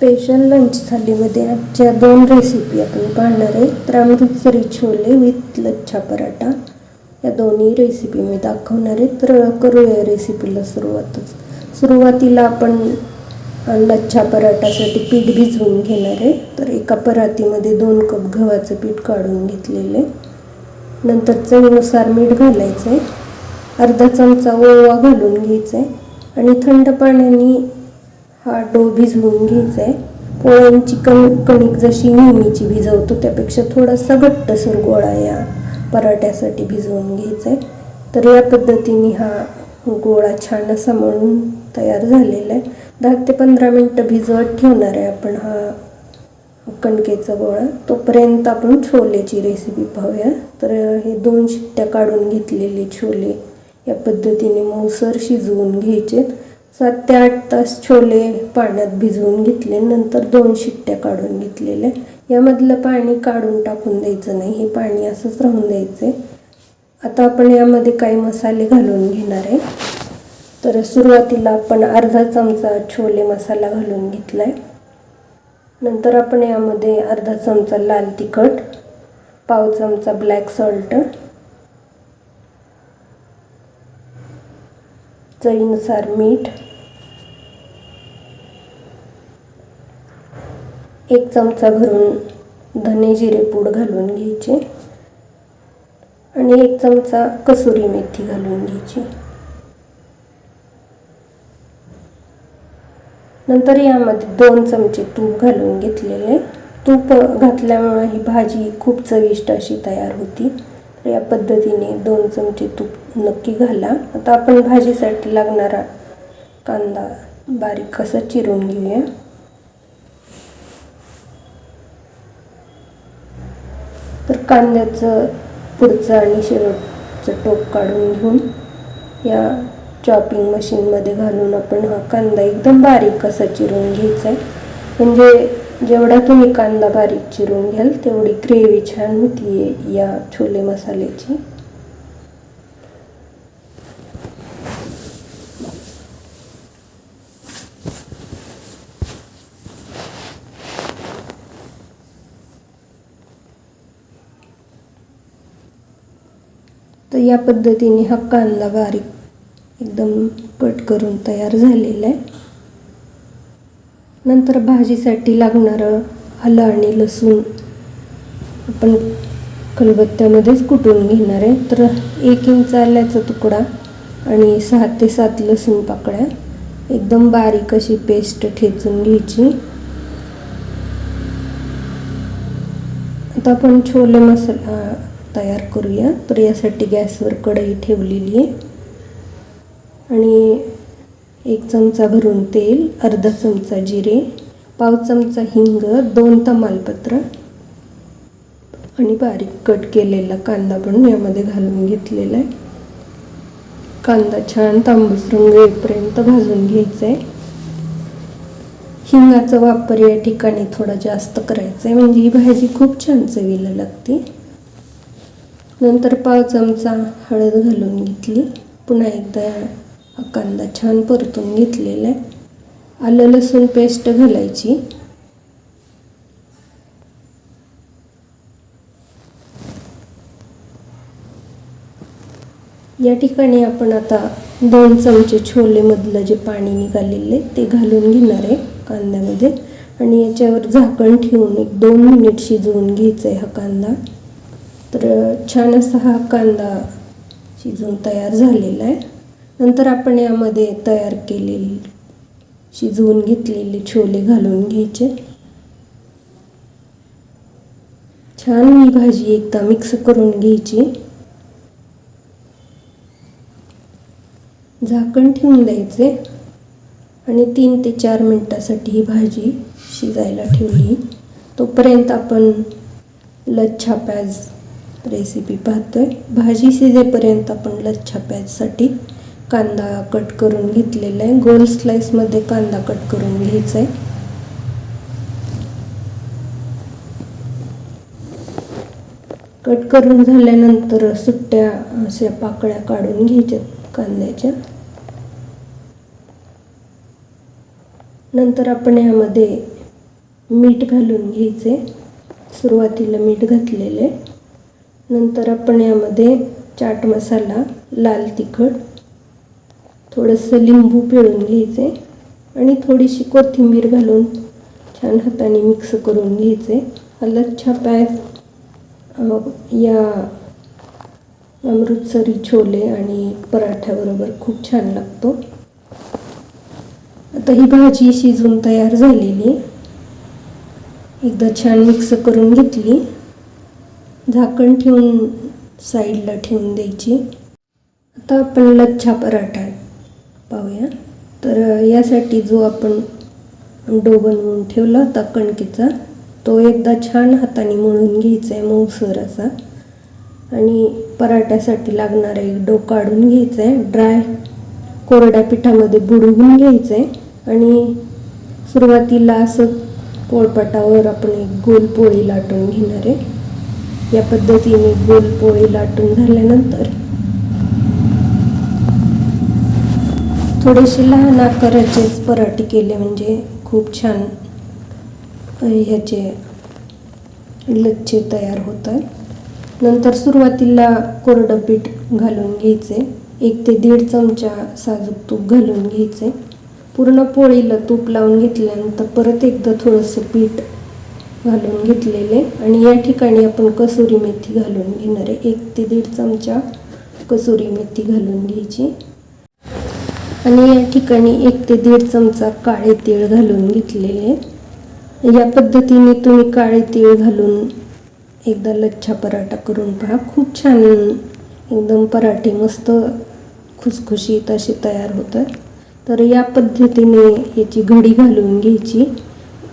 Special lunch थालीमध्ये आजच्या दोन recipe आपण पाहणार आहे. तर अमृतसरी छोले विथ लच्छा पराठा. या दोन्ही रेसिपी मी दाखवणार आहे. तर करूया रेसिपीला सुरुवातच. सुरुवातीला आपण लच्छा पराठासाठी पीठ भिजवून घेणार आहे. तर एका परातीमध्ये दोन कप गव्हाचं पीठ काढून घेतलेलं आहे. नंतर चवीनुसार मीठ घालायचं आहे अर्धा चमचा ओवा घालून घ्यायचा आहे आणि थंड पाण्याने हा डो भिजवून घ्यायचा आहे. पोळ्यांची कण कणिक जशी नेहमीची भिजवतो त्यापेक्षा थोडासा घट्टसर गोळा या पराठ्यासाठी भिजवून घ्यायचा आहे. तर या पद्धतीने हा गोळा छान असा मळून तयार झालेला आहे. दहा ते पंधरा मिनटं भिजवत ठेवणार आहे आपण हा कणकेचा गोळा. तोपर्यंत आपण छोलेची रेसिपी पाहूया. तर हे दोन शिट्ट्या काढून घेतलेले छोले या पद्धतीने मऊसर शिजवून घ्यायचे सात ते आठ तास छोले पाण्यात भिजवून घेतले. नंतर दोन शिट्ट्या काढून घेतलेल्या. यामधलं पाणी काढून टाकून द्यायचं नाही. हे पाणी असंच राहून द्यायचं. आता आपण यामध्ये काही मसाले घालून घेणार आहे. तर सुरुवातीला आपण अर्धा चमचा छोले मसाला घालून घेतला आहे नंतर आपण यामध्ये अर्धा चमचा लाल तिखट पाव चमचा ब्लॅक सॉल्ट चवीनुसार मीठ एक चमचा भरून धने जिरे पूड घालून घ्यायचे. आणि एक चमचा कसुरी मेथी घालून घ्यायची. नंतर यामध्ये दोन चमचे तूप घालून घेतलेले. तूप घातल्यामुळे ही भाजी खूप चविष्ट अशी तयार होती. तर या पद्धतीने दोन चमचे तूप नक्की घाला. आता आपण भाजीसाठी लागणारा कांदा बारीक कसा चिरून घेऊया. कांद्याचं पुढचं आणि शेवटचं टोक काढून घेऊन या चॉपिंग मशीनमध्ये घालून आपण हा कांदा एकदम बारीक असा चिरून घ्यायचा आहे. म्हणजे जेवढा तुम्ही कांदा बारीक चिरून घ्याल तेवढी ग्रेव्ही छान होती या छोले मसाल्याची. तर या पद्धतीने हा कांदा बारीक एकदम कट करून तयार झालेला आहे. नंतर भाजीसाठी लागणारं आलं आणि लसूण आपण खलबत्त्यामध्येच कुटून घेणार आहे. तर एक इंच आल्याचा तुकडा आणि सहा ते सात लसूण पाकळ्या. एकदम बारीक अशी पेस्ट ठेचून घ्यायची. आता आपण छोले मसाला तयार करूया. तर यासाठी गॅसवर कढई ठेवलेली आहे. आणि एक चमचा भरून तेल अर्धा चमचा जिरे पाव चमचा हिंग दोन तमालपत्र आणि बारीक कट केलेला कांदा पण यामध्ये घालून घेतलेला आहे. कांदा छान तांबूस रंग येईपर्यंत भाजून घ्यायचा आहे हिंगाचा वापर या ठिकाणी थोडा जास्त करायचा आहे म्हणजे ही भाजी खूप छान चवीला लागते. नंतर पाव चमचा हळद घालून घेतली. पुन्हा एकदा हा कांदा छान परतून घेतलेला आहे. आलं लसूण पेस्ट घालायची. या ठिकाणी आपण आता दोन चमचे छोलेमधलं जे पाणी निघालेले ते घालून घेणार आहे कांद्यामध्ये. आणि याच्यावर झाकण ठेवून एक दोन मिनिट शिजवून घ्यायचं आहे हा कांदा. तर छान असा हा कांदा शिजून तयार झालेला आहे. नंतर आपण यामध्ये तयार केलेले शिजवून घेतलेले छोले घालून घ्यायचे. छान ही भाजी एकदा मिक्स करून घ्यायची. झाकण ठेवून द्यायचे. आणि तीन ते चार मिनटासाठी ही भाजी शिजायला ठेवली. तोपर्यंत आपण लच्छा प्याज रेसिपी पाहतोय. भाजी शिजेपर्यंत आपण लच्छा पॅजसाठी कांदा कट करून घेतलेला आहे. गोल स्लाइसमध्ये कांदा कट करून घ्यायचा आहे. कट करून झाल्यानंतर सुट्ट्या अशा पाकळ्या काढून घ्यायच्यात कांद्याच्या. नंतर आपण यामध्ये मीठ घालून घ्यायचे सुरुवातीला मीठ घातलेले नंतर आपण यामध्ये चाट मसाला लाल तिखट थोडंसं लिंबू पिळून घ्यायचे आणि थोडीशी कोथिंबीर घालून छान हाताने मिक्स करून घ्यायचे. हा पॅज या अमृतसरी छोले आणि पराठ्याबरोबर खूप छान लागतो. आता ही भाजी शिजून तयार झालेली. एकदा छान मिक्स करून घेतली. झाकण ठेवून साईडला ठेवून द्यायची. आता आपण लच्छा पराठा पाहूया. तर यासाठी जो आपण डो बनवून ठेवला होता कणकेचा तो एकदा छान हाताने मळून घ्यायचा आहे मऊसर असा. आणि पराठ्यासाठी लागणारा एक डो काढून घ्यायचा आहे ड्राय कोरड्या पिठामध्ये बुडवून घ्यायचं आहे आणि सुरुवातीला असं पोळपाटावर आपण एक गोल पोळी लाटून घेणार. आहे या पद्धतीने गोल पोळी लाटून झाल्यानंतर थोडेसे लहान आकाराचेच पराठे केले म्हणजे खूप छान ह्याचे लच्छे तयार होतात. नंतर सुरुवातीला कोरडं पीठ घालून घ्यायचे. एक ते दीड चमचा साजूक तूप घालून घ्यायचे. पूर्ण पोळीला तूप लावून घेतल्यानंतर परत एकदा थोडंसं पीठ घालून घेतलेले. आणि या ठिकाणी आपण कसुरी मेथी घालून घेणार आहे. एक ते दीड चमचा कसुरी मेथी घालून घ्यायची. आणि या ठिकाणी एक ते दीड चमचा काळे तीळ घालून घेतलेले. या पद्धतीने तुम्ही काळे तीळ घालून एकदा लच्छा पराठा करून पहा. खूप छान एकदम पराठे मस्त खुसखुशीत असे तयार होतात. तर या पद्धतीने याची घडी घालून घ्यायची.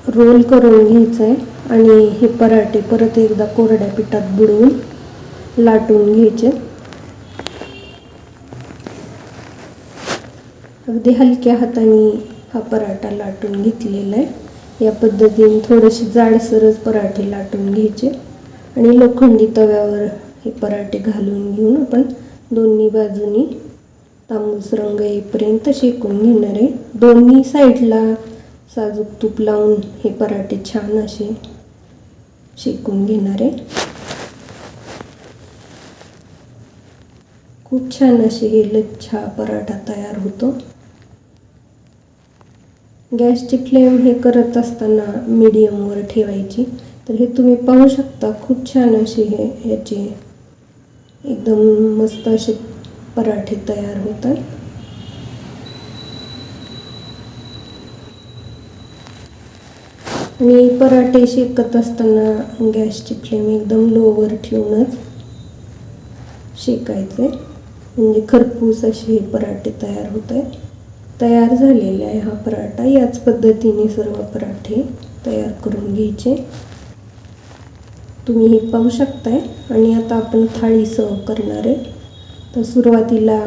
रोल करून घ्यायचं आहे आणि हे पराठे परत एकदा कोरड्या पिठात बुडवून लाटून घ्यायचे. अगदी हलक्या हाताने हा पराठा लाटून घेतलेला आहे. या पद्धतीने थोडेसे जाडसरच पराठे लाटून घ्यायचे. आणि लोखंडी तव्यावर हे पराठे घालून घेऊन आपण दोन्ही बाजूनी तांबूस रंग येईपर्यंत शेकून घेणार आहे. दोन्ही साईडला साजूक तूप लावून हे पराठे छान असे शेकून घेणार आहे. खूप छान अशी हे लच्छा पराठा तयार होतो. गॅसची फ्लेम हे करत असताना मीडियमवर ठेवायची. तर हे तुम्ही पाहू शकता खूप छान अशी हे ह्याची एकदम मस्त असे पराठे तयार होतात. मी पराठे शेकत असताना गॅसची फ्लेम एकदम लोवर ठेवूनच शेकायचे. म्हणजे खरपूस असे हे पराठे तयार होत आहेत तयार झालेले आहे हा पराठा. याच पद्धतीने सर्व पराठे तयार करून घ्यायचे. तुम्ही हे पाहू शकताय. आणि आता आपण थाळी सर्व करणार आहे. तर सुरुवातीला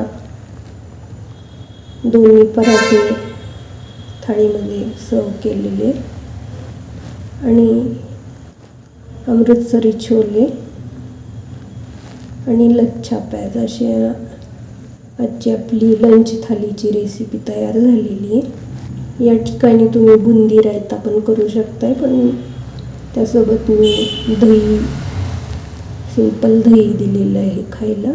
दोन्ही पराठे थाळीमध्ये सर्व केलेले आणि अमृतसरी छोले आणि लच्छा पॅज अशी आजची आपली लंच थालीची रेसिपी तयार झालेली आहे. या ठिकाणी तुम्ही बुंदी रायता पण करू शकताय पण त्यासोबत मी दही सिंपल दही दिलेलं आहे खायला.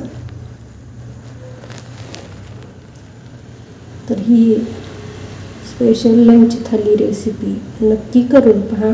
तर ही स्पेशल लंच थाली रेसिपी नक्की करून पहा.